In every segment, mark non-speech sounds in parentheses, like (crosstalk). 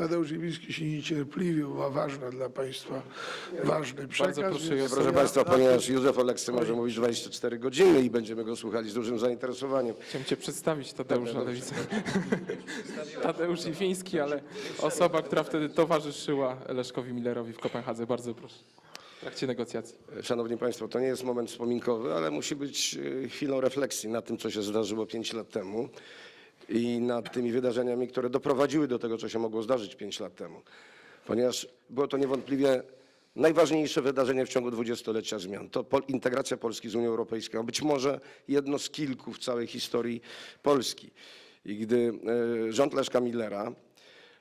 Tadeusz Iwiński się niecierpliwił, ma ważny dla Państwa, ważny przekaz. proszę, Józef. Proszę ja Państwa, na to- ponieważ Józef Oleksy może mówić 24 godziny i będziemy go słuchali z dużym zainteresowaniem. Chciałem Cię przedstawić Tadeusza Lewica. (laughs) Tadeusz Iwiński, ale osoba, która wtedy towarzyszyła Leszkowi Millerowi w Kopenhadze. Bardzo proszę. W trakcie negocjacji. Szanowni Państwo, to nie jest moment wspominkowy, ale musi być e, chwilą refleksji nad tym, co się zdarzyło 5 lat temu i nad tymi wydarzeniami, które doprowadziły do tego, co się mogło zdarzyć 5 lat temu. Ponieważ było to niewątpliwie najważniejsze wydarzenie w ciągu dwudziestolecia zmian. To pol- integracja Polski z Unią Europejską, być może jedno z kilku w całej historii Polski. I gdy e, rząd Leszka Millera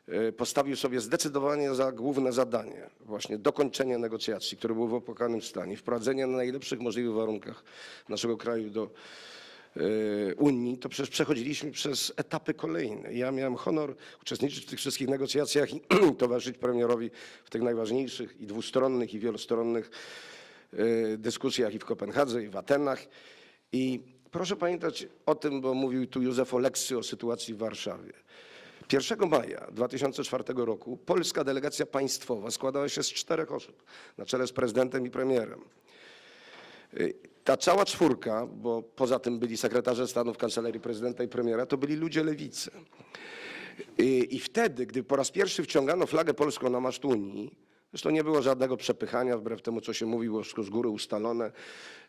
e, postawił sobie zdecydowanie za główne zadanie właśnie dokończenie negocjacji, które było w opłakanym stanie, wprowadzenie na najlepszych możliwych warunkach naszego kraju do Unii, to przecież przechodziliśmy przez etapy kolejne. Ja miałem honor uczestniczyć w tych wszystkich negocjacjach i (clears throat) towarzyszyć premierowi w tych najważniejszych i dwustronnych i wielostronnych e, dyskusjach i w Kopenhadze, i w Atenach. I proszę pamiętać o tym, bo mówił tu Józef Oleksy o sytuacji w Warszawie. 1 maja 2004 roku polska delegacja państwowa składała się z czterech osób na czele z prezydentem i premierem. Ta cała czwórka, bo poza tym byli sekretarze stanu w kancelarii prezydenta i premiera, to byli ludzie lewicy. I, I wtedy, gdy po raz pierwszy wciągano flagę polską na maszt Unii, zresztą nie było żadnego przepychania, wbrew temu, co się mówiło, wszystko z góry ustalone.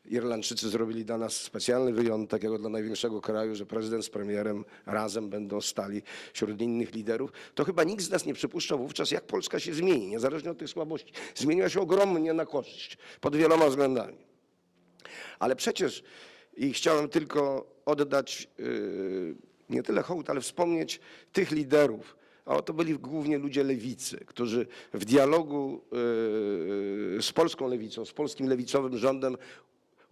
Irlandczycy zrobili dla nas specjalny wyjątek, jako dla największego kraju, że prezydent z premierem razem będą stali wśród innych liderów. To chyba nikt z nas nie przypuszczał wówczas, jak Polska się zmieni, niezależnie od tych słabości. Zmieniła się ogromnie na korzyść, pod wieloma względami. Ale przecież i chciałem tylko oddać yy, nie tyle hołd, ale wspomnieć tych liderów. A to byli głównie ludzie lewicy, którzy w dialogu yy, z polską lewicą, z polskim lewicowym rządem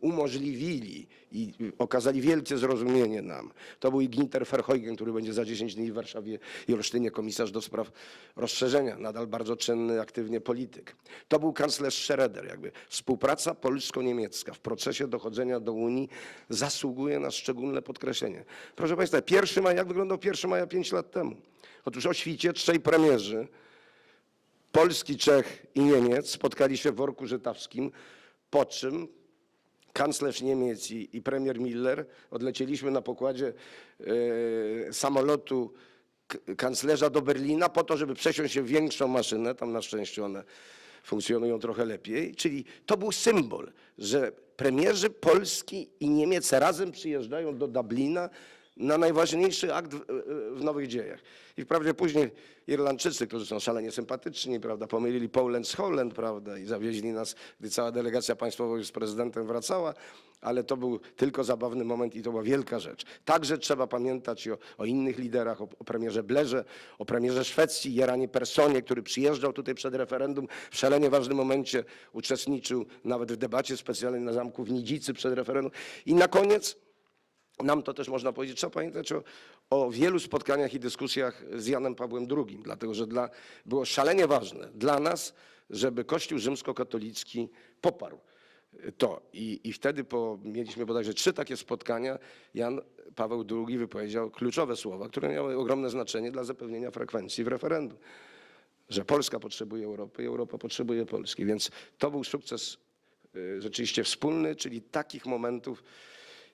umożliwili i okazali wielkie zrozumienie nam. To był i Ginter Verheugen, który będzie za 10 dni w Warszawie i Olsztynie komisarz do spraw rozszerzenia, nadal bardzo czynny, aktywnie polityk. To był kanclerz Schroeder. Jakby współpraca polsko-niemiecka w procesie dochodzenia do Unii zasługuje na szczególne podkreślenie. Proszę Państwa, 1 maja, jak wyglądał 1 maja 5 lat temu? Otóż o świcie trzej premierzy, Polski, Czech i Niemiec spotkali się w worku żytawskim, po czym kanclerz Niemiec i, i premier Miller odlecieliśmy na pokładzie e, samolotu kanclerza do Berlina po to, żeby przesiąść się w większą maszynę. Tam na szczęście one funkcjonują trochę lepiej. Czyli to był symbol, że premierzy Polski i Niemiec razem przyjeżdżają do Dublina na najważniejszy akt w, w nowych dziejach. I wprawdzie później Irlandczycy, którzy są szalenie sympatyczni, prawda, pomylili Poland z Holland, prawda, i zawieźli nas, gdy cała delegacja państwowa już z prezydentem wracała, ale to był tylko zabawny moment i to była wielka rzecz. Także trzeba pamiętać o, o innych liderach, o, o premierze Blerze, o premierze Szwecji, Jeranie Personie, który przyjeżdżał tutaj przed referendum w szalenie ważnym momencie, uczestniczył nawet w debacie specjalnej na zamku w Nidzicy przed referendum. I na koniec nam to też można powiedzieć, trzeba pamiętać o, o wielu spotkaniach i dyskusjach z Janem Pawłem II, dlatego że dla, było szalenie ważne dla nas, żeby Kościół rzymskokatolicki poparł to. I, i wtedy po, mieliśmy bodajże trzy takie spotkania. Jan Paweł II wypowiedział kluczowe słowa, które miały ogromne znaczenie dla zapewnienia frekwencji w referendum. Że Polska potrzebuje Europy Europa potrzebuje Polski. Więc to był sukces y, rzeczywiście wspólny, czyli takich momentów,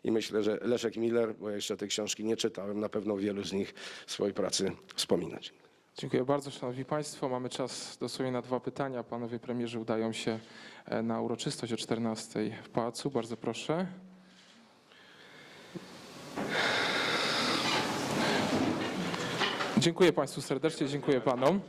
i myślę, że Leszek Miller, bo ja jeszcze tej książki nie czytałem, na pewno wielu z nich w swojej pracy wspominać. Dziękuję bardzo, Szanowni Państwo. Mamy czas dosłownie na dwa pytania. Panowie premierzy udają się e, na uroczystość o 14 w pałacu. Bardzo proszę. Dziękuję Państwu serdecznie, dziękuję Panom.